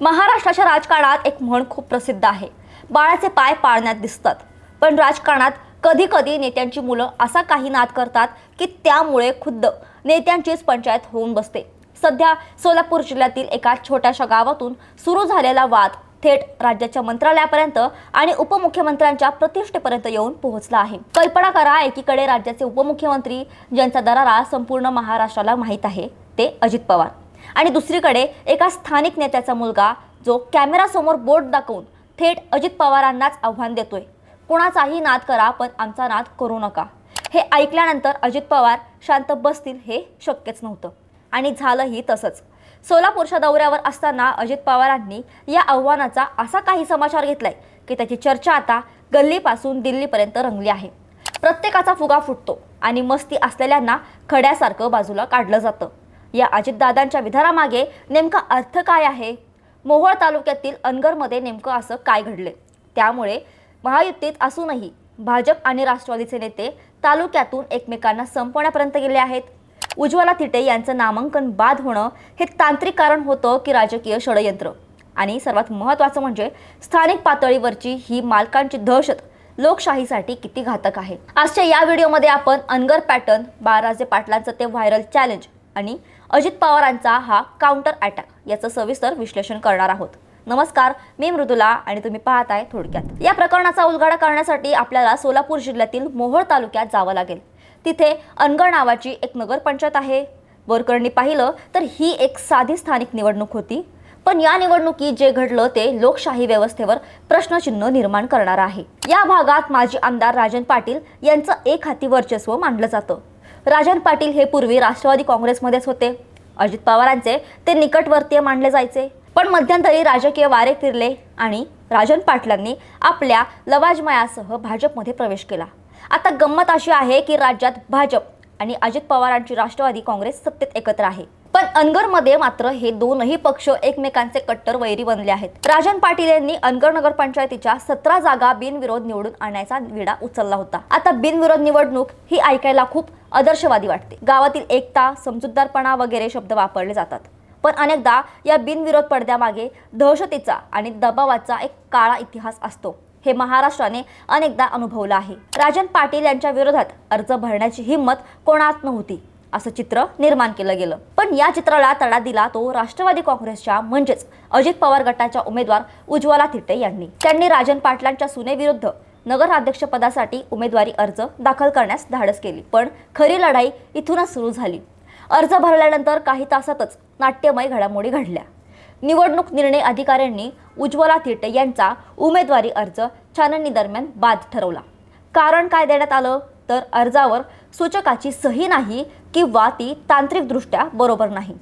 महाराष्ट्राच्या राजकारणात एक म्हण खूप प्रसिद्ध आहे. बाळाचे पाय पाळण्यात दिसतात. पण राजकारणात कधी कधी नेत्यांची मुलं असा काही नाद करतात की त्यामुळे खुद्द नेत्यांचीच पंचायत होऊन बसते. सध्या सोलापूर जिल्ह्यातील एका छोट्याशा गावातून सुरू झालेला वाद थेट राज्याच्या मंत्रालयापर्यंत आणि उपमुख्यमंत्र्यांच्या प्रतिष्ठेपर्यंत येऊन पोहोचला आहे. कल्पना करा एकीकडे राज्याचे उपमुख्यमंत्री ज्यांचा दरारा संपूर्ण महाराष्ट्राला माहीत आहे ते अजित पवार. आणि दुसरीकडे एका स्थानिक नेत्याचा मुलगा जो कॅमेरासमोर बोट दाखवून थेट अजित पवारांनाच आव्हान देतोय. कुणाचाही नाद करा पण आमचा नाद करू नका. हे ऐकल्यानंतर अजित पवार शांत बसतील हे शक्यच नव्हतं. आणि झालंही तसंच. सोलापूरच्या दौऱ्यावर असताना अजित पवारांनी या आव्हानाचा असा काही समाचार घेतलाय की त्याची चर्चा आता गल्लीपासून दिल्लीपर्यंत रंगली आहे. प्रत्येकाचा फुगा फुटतो आणि मस्ती असलेल्यांना खड्यासारखं बाजूला काढलं जातं. या अजितदादांच्या विधानामागे नेमका अर्थ काय आहे? मोहोळ तालुक्यातील अनगरमध्ये नेमकं असं काय घडले त्यामुळे महायुतीत असूनही भाजप आणि राष्ट्रवादीचे नेते तालुक्यातून एकमेकांना संपवण्यापर्यंत गेले आहेत. उज्ज्वला थिटे यांचं नामांकन बाद होणं हे तांत्रिक कारण होतं की राजकीय षडयंत्र. आणि सर्वात महत्त्वाचं म्हणजे स्थानिक पातळीवरची ही मालकांची दहशत लोकशाहीसाठी किती घातक आहे. आजच्या या व्हिडिओमध्ये आपण अनगर पॅटर्न बाळराजे पाटलांचं ते व्हायरल चॅलेंज आणि अजित पवारांचा हा काउंटर अटॅक याचं सविस्तर विश्लेषण करणार आहोत. नमस्कार मी मृदुला आणि तुम्ही पाहताय थोडक्यात. या प्रकरणाचा उलगडा करण्यासाठी आपल्याला सोलापूर जिल्ह्यातील मोहोळ तालुक्यात जावं लागेल. तिथे अनगड नावाची एक नगरपंचायत आहे. वरकरणी पाहिलं तर ही एक साधी स्थानिक निवडणूक होती. पण या निवडणुकीत जे घडलं ते लोकशाही व्यवस्थेवर प्रश्नचिन्ह निर्माण करणार आहे. या भागात माजी आमदार राजन पाटील यांचं एक हाती वर्चस्व मानलं जातं. राजन पाटील हे पूर्वी राष्ट्रवादी काँग्रेसमध्येच होते. अजित पवारांचे ते निकटवर्तीय मानले जायचे. पण मध्यंतरी राजकीय वारे फिरले आणि राजन पाटलांनी आपल्या लवाजमयासह भाजपमध्ये प्रवेश केला. आता गंमत अशी आहे की राज्यात भाजप आणि अजित पवारांची राष्ट्रवादी काँग्रेस सत्तेत एकत्र आहे. पण अनगरमध्ये मात्र हे दोनही पक्ष एकमेकांचे कट्टर वैरी बनले आहेत. राजन पाटील यांनी अनगर नगरपंचायतीच्या सतरा जागा बिनविरोध निवडून आणण्याचा विडा उचलला होता. आता बिनविरोध निवडणूक ही ऐकायला खूप आदर्शवादी वाटते. गावातील एकता समजूतदारपणा वगैरे शब्द वापरले जातात. पण अनेकदा या बिनविरोध पडद्यामागे दहशतीचा आणि दबावाचा एक काळा इतिहास असतो. हे महाराष्ट्राने अनेकदा अनुभवलं आहे. राजन पाटील यांच्या विरोधात अर्ज भरण्याची हिंमत कोणात नव्हती. असं चित्र निर्माण केलं गेलं. पण या चित्राला तडा दिला तो राष्ट्रवादी काँग्रेसच्या म्हणजेच अजित पवार गटाच्या उमेदवार उज्ज्वला थिटे यांनी. त्यांनी राजन पाटलांच्या सुनेविरुद्ध नगराध्यक्षपदासाठी उमेदवारी अर्ज दाखल करण्यास धाडस केली. पण खरी लढाई इथूनच सुरू झाली. अर्ज भरल्यानंतर काही तासातच नाट्यमय घडामोडी घडल्या. निवडणूक निर्णय अधिकाऱ्यांनी उज्ज्वला थिटे यांचा उमेदवारी अर्ज छाननी दरम्यान बाद ठरवला. कारण काय देण्यात आलं? तर अर्जावर सूचकाची सही नाही किंवा ती तांत्रिकदृष्ट्या बरोबर नाही.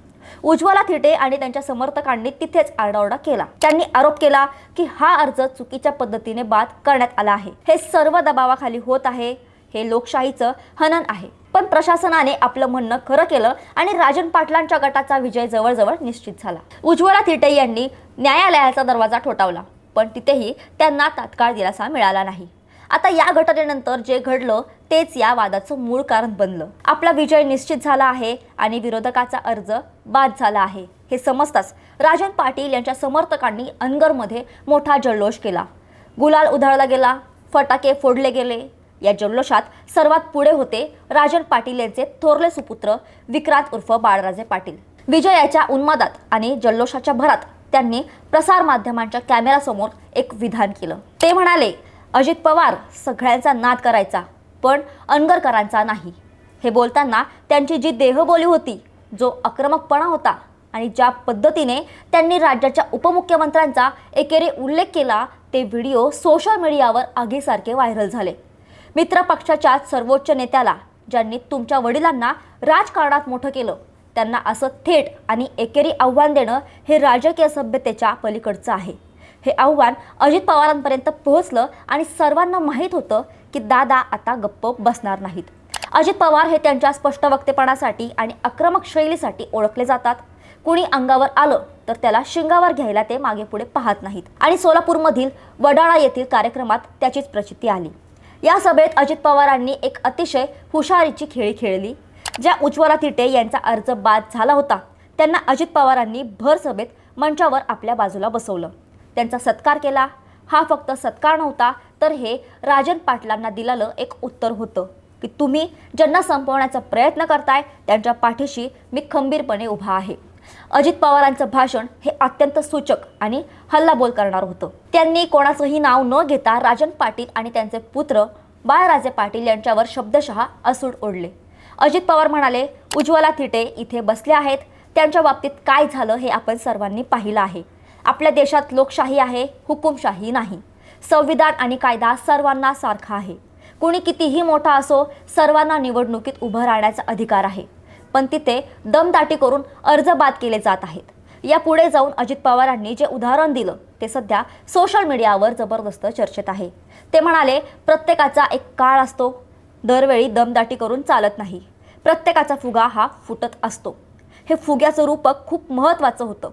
उज्ज्वला थिटे आणि त्यांच्या समर्थकांनी तिथेच आरडाओरडा केला. त्यांनी आरोप केला की हा अर्ज चुकीच्या पद्धतीने बाद करण्यात आला आहे. हे सर्व दबावाखाली होत आहे हे लोकशाहीचं हनन आहे. पण प्रशासनाने आपलं म्हणणं खरं केलं आणि राजन पाटलांच्या गटाचा विजय जवळजवळ निश्चित झाला. उज्ज्वला थिटे यांनी न्यायालयाचा दरवाजा ठोठावला पण तिथेही त्यांना तात्काळ दिलासा मिळाला नाही. आता या घटनेनंतर जे घडलं तेच या वादाचं मूळ कारण बनलं. आपला विजय निश्चित झाला आहे आणि विरोधकाचा अर्ज बाद झाला आहे. हे समजताच राजन पाटील यांच्या समर्थकांनी अनगरमध्ये मोठा जल्लोष केला. गुलाल उधळला गेला फटाके फोडले गेले. या जल्लोषात सर्वात पुढे होते राजन पाटील यांचे थोरले सुपुत्र विक्रांत उर्फ बाळराजे पाटील. विजयाच्या उन्मादात आणि जल्लोषाच्या भरात त्यांनी प्रसारमाध्यमांच्या कॅमेरासमोर एक विधान केलं. ते म्हणाले अजित पवार सगळ्यांचा नाद करायचा पण अनगरकरांचा नाही. हे बोलताना त्यांची जी देहबोली होती जो आक्रमकपणा होता आणि ज्या पद्धतीने त्यांनी राज्याच्या उपमुख्यमंत्र्यांचा एकेरी उल्लेख केला ते व्हिडिओ सोशल मीडियावर आगीसारखे व्हायरल झाले. मित्रपक्षाच्या सर्वोच्च नेत्याला ज्यांनी तुमच्या वडिलांना राजकारणात मोठं केलं त्यांना असं थेट आणि एकेरी आव्हान देणं हे राजकीय सभ्यतेच्या पलीकडचं आहे. हे आव्हान अजित पवारांपर्यंत पोहोचलं आणि सर्वांना माहीत होतं की दादा आता गप्प बसणार नाहीत. अजित पवार हे त्यांच्या स्पष्ट वक्तेपणासाठी आणि आक्रमक शैलीसाठी ओळखले जातात. कुणी अंगावर आलं तर त्याला शिंगावर घ्यायला ते मागे पुढे पाहत नाहीत. आणि सोलापूरमधील वडाळा येथील कार्यक्रमात त्याचीच प्रचिती आली. या सभेत अजित पवारांनी एक अतिशय हुशारीची खेळी खेळली ज्या उज्ज्वला तिटे यांचा अर्ज बाद झाला होता. त्यांना अजित पवारांनी भर सभेत मंचावर आपल्या बाजूला बसवलं. त्यांचा सत्कार केला. हा फक्त सत्कार नव्हता तर हे राजन पाटलांना दिलेलं एक उत्तर होतं की तुम्ही ज्यांना संपवण्याचा प्रयत्न करताय त्यांच्या पाठीशी मी खंबीरपणे उभा आहे. अजित पवारांचं भाषण हे अत्यंत सूचक आणि हल्लाबोल करणार होतं. त्यांनी कोणाचंही नाव न घेता राजन पाटील आणि त्यांचे पुत्र बाळराजे पाटील यांच्यावर शब्दशः असूड ओढले. अजित पवार म्हणाले उज्ज्वला थिटे इथे बसले आहेत. त्यांच्या बाबतीत काय झालं हे आपण सर्वांनी पाहिलं आहे. आपल्या देशात लोकशाही आहे हुकुमशाही नाही. संविधान आणि कायदा सर्वांना सारखा आहे. कोणी कितीही मोठा असो सर्वांना निवडणुकीत उभं राहण्याचा अधिकार आहे. पण तिथे दमदाटी करून अर्ज बाद केले जात आहेत. या पुढे जाऊन अजित पवारांनी जे उदाहरण दिलं ते सध्या सोशल मीडियावर जबरदस्त चर्चेत आहे. ते म्हणाले प्रत्येकाचा एक काळ असतो. दरवेळी दमदाटी करून चालत नाही. प्रत्येकाचा फुगा हा फुटत असतो. हे फुग्याचं रूपक खूप महत्त्वाचं होतं.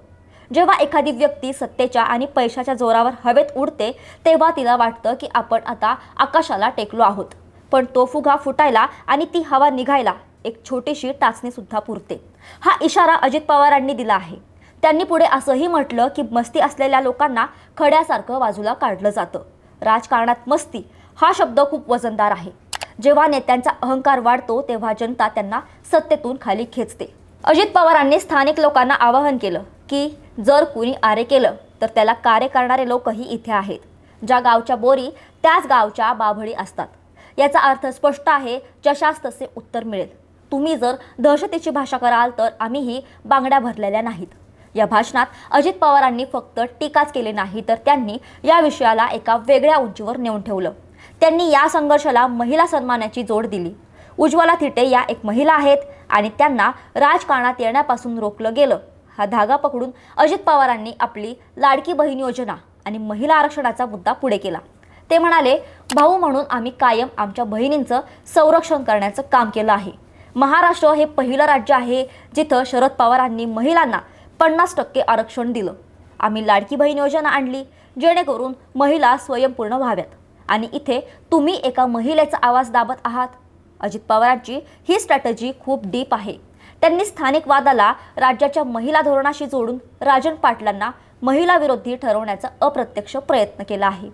जेव्हा एखादी व्यक्ती सत्तेच्या आणि पैशाच्या जोरावर हवेत उडते तेव्हा तिला वाटतं की आपण आता आकाशाला टेकलो आहोत. पण तो फुगा फुटायला आणि ती हवा निघायला एक छोटीशी टाचणी सुद्धा पुरते. हा इशारा अजित पवारांनी दिला आहे. त्यांनी पुढे असंही म्हटलं की मस्ती असलेल्या लोकांना खड्यासारखं बाजूला काढलं जातं. राजकारणात मस्ती हा शब्द खूप वजनदार आहे. जेव्हा नेत्यांचा अहंकार वाढतो तेव्हा जनता त्यांना सत्तेतून खाली खेचते. अजित पवारांनी स्थानिक लोकांना आवाहन केलं की जर कुणी आरे केलं तर त्याला कार्य करणारे लोकही इथे आहेत. ज्या गावच्या बोरी त्याच गावच्या बाभळी असतात. याचा अर्थ स्पष्ट आहे जशास तसे उत्तर मिळेल. तुम्ही जर दहशतीची भाषा कराल तर आम्हीही बांगड्या भरलेल्या नाहीत. या भाषणात अजित पवारांनी फक्त टीकाच केली नाही तर त्यांनी या विषयाला एका वेगळ्या उंचीवर नेऊन ठेवलं. त्यांनी या संघर्षाला महिला सन्मानाची जोड दिली. उज्ज्वला थिटे या एक महिला आहेत आणि त्यांना राजकारणात येण्यापासून रोखलं गेलं. हा धागा पकडून अजित पवारांनी आपली लाडकी बहीण योजना आणि महिला आरक्षणाचा मुद्दा पुढे केला. ते म्हणाले भाऊ म्हणून आम्ही कायम आमच्या बहिणींचं संरक्षण करण्याचं काम केलं आहे. महाराष्ट्र हे पहिलं राज्य आहे जिथं शरद पवारांनी महिलांना पन्नास टक्के आरक्षण दिलं. आम्ही लाडकी बहीण योजना आणली जेणेकरून महिला स्वयंपूर्ण व्हाव्यात. आणि इथे तुम्ही एका महिलेचा आवाज दाबत आहात. अजित पवारांची ही स्ट्रॅटजी खूप डीप आहे. त्यांनी स्थानिक वादाला राज्याच्या महिला धोरणाशी जोडून राजन पाटलांना महिला विरोधी ठरवण्याचा अप्रत्यक्ष प्रयत्न केला आहे.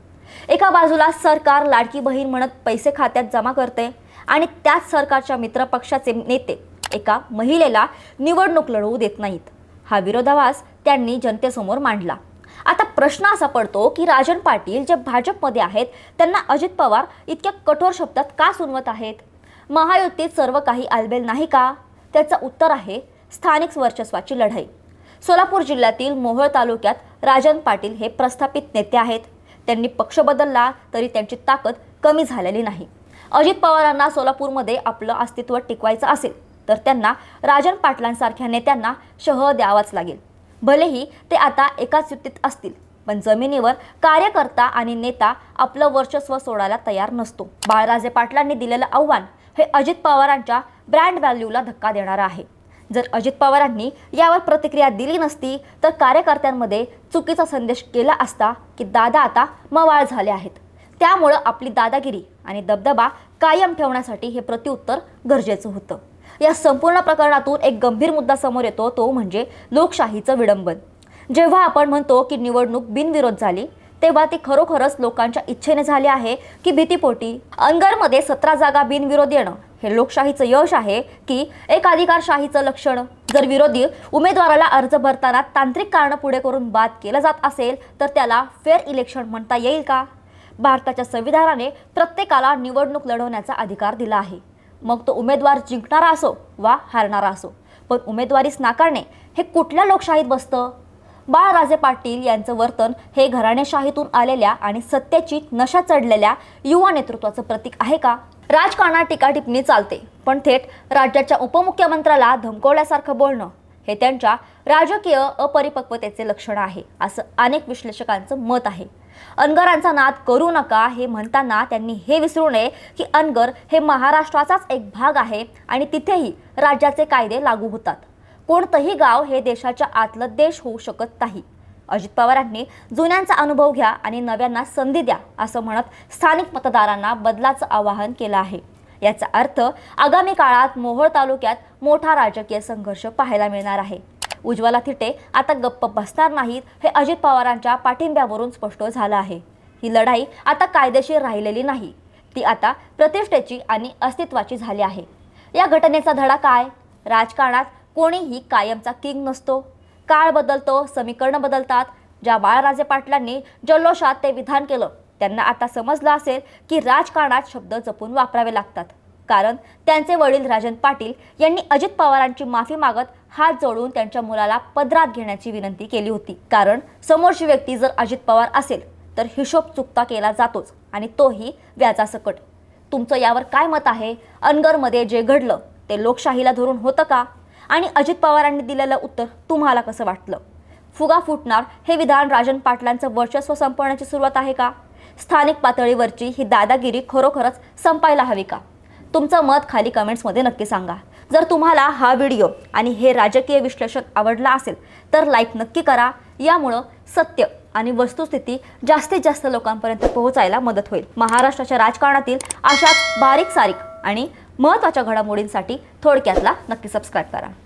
एका बाजूला सरकार लाडकी बहीण म्हणत पैसे खात्यात जमा करते आणि त्याच सरकारच्या मित्रपक्षाचे नेते एका महिलेला निवडणूक लढवू देत नाहीत. हा विरोधाभास त्यांनी जनतेसमोर मांडला. आता प्रश्न असा पडतो की राजन पाटील जे भाजपमध्ये आहेत त्यांना अजित पवार इतक्या कठोर शब्दात का सुनवत आहेत? महायुतीत सर्व काही आलबेल नाही का? त्याचं उत्तर आहे स्थानिक वर्चस्वाची लढाई. सोलापूर जिल्ह्यातील मोहोळ तालुक्यात राजन पाटील हे प्रस्थापित नेते आहेत. त्यांनी पक्ष बदलला तरी त्यांची ताकद कमी झालेली नाही. अजित पवारांना सोलापूरमध्ये आपलं अस्तित्व टिकवायचं असेल तर त्यांना राजन पाटलांसारख्या नेत्यांना शह द्यावाच लागेल. भलेही ते आता एकाच युतीत असतील पण जमिनीवर कार्यकर्ता आणि नेता आपलं वर्चस्व सोडायला तयार नसतो. बाळराजे पाटलांनी दिलेलं आव्हान हे अजित पवारांच्या ब्रँड व्हॅल्यूला धक्का देणारं आहे. जर अजित पवारांनी यावर प्रतिक्रिया दिली नसती तर कार्यकर्त्यांमध्ये चुकीचा संदेश केला असता की दादा आता मवाळ झाले आहेत. त्यामुळं आपली दादागिरी आणि दबदबा कायम ठेवण्यासाठी हे प्रत्युत्तर गरजेचं होतं. या संपूर्ण प्रकरणातून एक गंभीर मुद्दा समोर येतो तो म्हणजे लोकशाहीचं विडंबन. जेव्हा आपण म्हणतो की निवडणूक बिनविरोध झाली तेव्हा ती खरोखरच लोकांच्या इच्छेने झाली आहे की भीतीपोटी अंगरमध्ये सतरा जागा बिनविरोध येणं हे लोकशाहीचं यश आहे की एक अधिकारशाहीचं लक्षण. जर विरोधी उमेदवाराला अर्ज भरताना तांत्रिक कारणं पुढे करून बाद केलं जात असेल तर त्याला फेअर इलेक्शन म्हणता येईल का? भारताच्या संविधानाने प्रत्येकाला निवडणूक लढवण्याचा अधिकार दिला आहे. मग तो उमेदवार जिंकणारा असो वा हारणारा असो पण उमेदवारीच नाकारणे हे कुठल्या लोकशाहीत बसतं? बाळराजे पाटील यांचं वर्तन हे घराणेशाहीतून आलेल्या आणि सत्तेची नशा चढलेल्या युवा नेतृत्वाचं प्रतीक आहे का? राजकारणात टीकाटिपणी चालते पण थेट राज्याच्या उपमुख्यमंत्र्याला धमकवल्यासारखं बोलणं हे त्यांच्या राजकीय अपरिपक्वतेचे लक्षण आहे असं अनेक विश्लेषकांचं मत आहे. अनगरांचा नाद करू नका हे म्हणताना त्यांनी हे विसरू नये की अनगर हे महाराष्ट्राचाच एक भाग आहे आणि तिथेही राज्याचे कायदे लागू होतात. कोणतंही गाव हे देशाच्या आतलं देश होऊ शकत नाही. अजित पवारांनी जुन्यांचा अनुभव घ्या आणि नव्यांना संधी द्या असं म्हणत स्थानिक मतदारांना बदलाचं आवाहन केलं आहे. याचा अर्थ आगामी काळात मोहोळ तालुक्यात मोठा राजकीय संघर्ष पाहायला मिळणार आहे. उज्ज्वला थिटे आता गप्प बसणार नाहीत हे अजित पवारांच्या पाठिंब्यावरून स्पष्ट झालं आहे. ही लढाई आता कायदेशीर राहिलेली नाही. ती आता प्रतिष्ठेची आणि अस्तित्वाची झाली आहे. या घटनेचा धडा काय? राजकारणात कोणीही कायमचा किंग नसतो. काळ बदलतो समीकरणं बदलतात. ज्या बाळराजे पाटलांनी जल्लोषात ते विधान केलं त्यांना आता समजलं असेल की राजकारणात शब्द जपून वापरावे लागतात. कारण त्यांचे वडील राजन पाटील यांनी अजित पवारांची माफी मागत हात जोडून त्यांच्या मुलाला पदरात घेण्याची विनंती केली होती. कारण समोरची व्यक्ती जर अजित पवार असेल तर हिशोब चुकता केला जातोच आणि तोही व्याजासकट. तुमचं यावर काय मत आहे? अनगरमध्ये जे घडलं ते लोकशाहीला धरून होतं का? आणि अजित पवारांनी दिलेलं उत्तर तुम्हाला कसं वाटलं? फुगा फुटणार हे विधान राजन पाटलांचं वर्चस्व संपवण्याची सुरुवात आहे का? स्थानिक पातळीवरची ही दादागिरी खरोखरच संपायला हवी का? तुमचं मत खाली कमेंट्समध्ये नक्की सांगा. जर तुम्हाला हा व्हिडिओ आणि हे राजकीय विश्लेषण आवडला असेल तर लाईक नक्की करा. यामुळं सत्य आणि वस्तुस्थिती जास्तीत जास्त लोकांपर्यंत पोहोचायला मदत होईल. महाराष्ट्राच्या राजकारणातील अशाच बारीक सारीक आणि महत्त्वाच्या घडामोडींसाठी थोडक्यातला नक्की सबस्क्राईब करा.